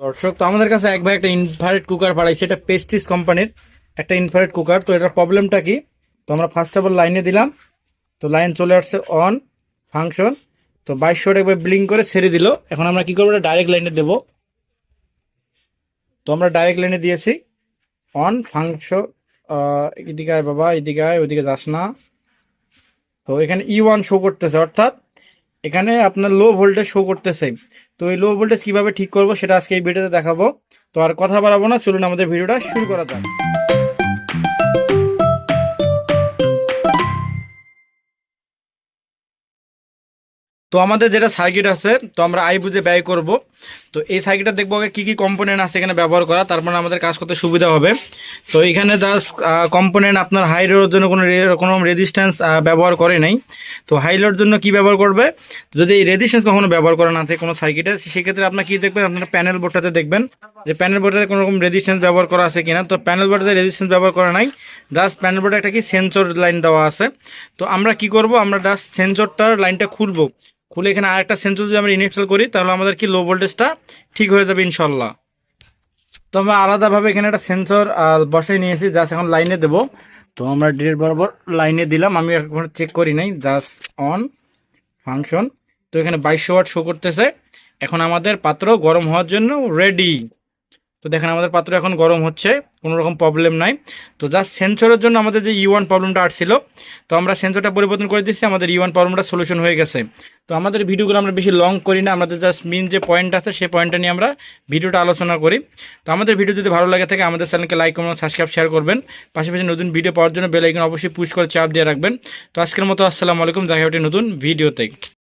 দর্শক, তো আমাদের কাছে এক ভাই একটা ইনফ্রারেড কুকার পাঠাইছে, এটা পেস্টিস কোম্পানির একটা ইনফ্রারেড কুকার তো এটার প্রবলেমটা কি? তো আমরা ফার্স্ট অফ অল লাইনে দিলাম। তো লাইন চলে আসছে অন ফাংশন তো বাইশশো একবার ব্লিং করে ছেড়ে দিল। এখন আমরা কি করব? এটা ডাইরেক্ট লাইনে দেবো। তো আমরা ডাইরেক্ট লাইনে দিয়েছি। অন ফাংশন এদিকে আয় বাবা, এদিকে আয় ওইদিকে যাস না। তো এখানে ই ওয়ান শো করতেছে, অর্থাৎ এখানে আপনার লো ভোল্টেজ শো করতেছে। তো এই লো ভোল্টেজ কীভাবে ঠিক করব সেটা আজকে এই ভিডিওতে দেখাবো। তো আর কথা বাড়াবো না, চলুন আমাদের ভিডিওটা শুরু করা যাক। তো আমাদের যেটা সার্কিট আছে, তো আমরা আই বুঝে ব্যয় করব। তো এই সার্কিটটা দেখব আগে কী কী কম্পোনেন্ট আছে এখানে ব্যবহার করা, তারপর আমাদের কাজ করতে সুবিধা হবে। তো এখানে জাস্ট কম্পোনেন্ট আপনার হাই লোডের জন্য কোনো কোনো রেজিস্ট্যান্স ব্যবহার করে নাই। তো হাই লোডের জন্য কি ব্যবহার করবে? যদি এই রেজিস্ট্যান্স কখনো ব্যবহার করা না থাকে কোনো সার্কিটে সেক্ষেত্রে আপনার কী দেখবেন? আপনার প্যানেল বোর্ডটাতে দেখবেন যে প্যানেল বোর্ডে কোনো রকম রেজিস্ট্যান্স ব্যবহার করা আছে কিনা। তো প্যানেল বোর্ডে রেজিস্ট্যান্স ব্যবহার করা নাই। জাস্ট প্যানেল বোর্ডে একটা কি সেন্সর লাইন দেওয়া আছে। তো আমরা কি করব? আমরা জাস্ট সেন্সরটার লাইনটা খুলবো। খুলে এখানে আরেকটা সেন্সর যদি আমরা ইনস্টল করি, তাহলে আমাদের কি লো ভোল্টেজটা ঠিক হয়ে যাবে ইনশাল্লাহ তো আমরা আলাদাভাবে এখানে একটা সেন্সর বসাই নিয়েছি জাস্ট এখন লাইনে দেবো। তো আমরা ডিরেক্ট বরাবর লাইনে দিলাম, আমি এখন চেক করি নাই জাস্ট অন ফাংশন তো এখানে বাইশশো ওয়াট শো করতেছে। এখন আমাদের পাত্র গরম হওয়ার জন্য রেডি তো দেখেন আমাদের পাত্র এখন গরম হচ্ছে, কোনো রকম প্রবলেম নাই। তো জাস্ট সেন্সরের জন্য আমাদের যে ইউ ওয়ান প্রবলেমটা আসছিল, তো আমরা সেন্সরটা পরিবর্তন করে দিচ্ছি আমাদের ইউ ওয়ান প্রবলেমটা সলিউশন হয়ে গেছে। তো আমাদের ভিডিওগুলো আমরা বেশি লং করি না, আমাদের জাস্ট মেন যে পয়েন্ট আছে, সেই পয়েন্টটা নিয়ে আমরা ভিডিওটা আলোচনা করি। তো আমাদের ভিডিও যদি ভালো লাগে থাকে, আমাদের চ্যানেলকে লাইক কমেন্ট সাবস্ক্রাইব শেয়ার করবেন। পাশাপাশি নতুন ভিডিও পাওয়ার জন্য বেল আইকন অবশ্যই পুশ করে চাপ দিয়ে রাখবেন। তো আজকের মতো আসসালামু আলাইকুম, দেখা নতুন ভিডিওতে।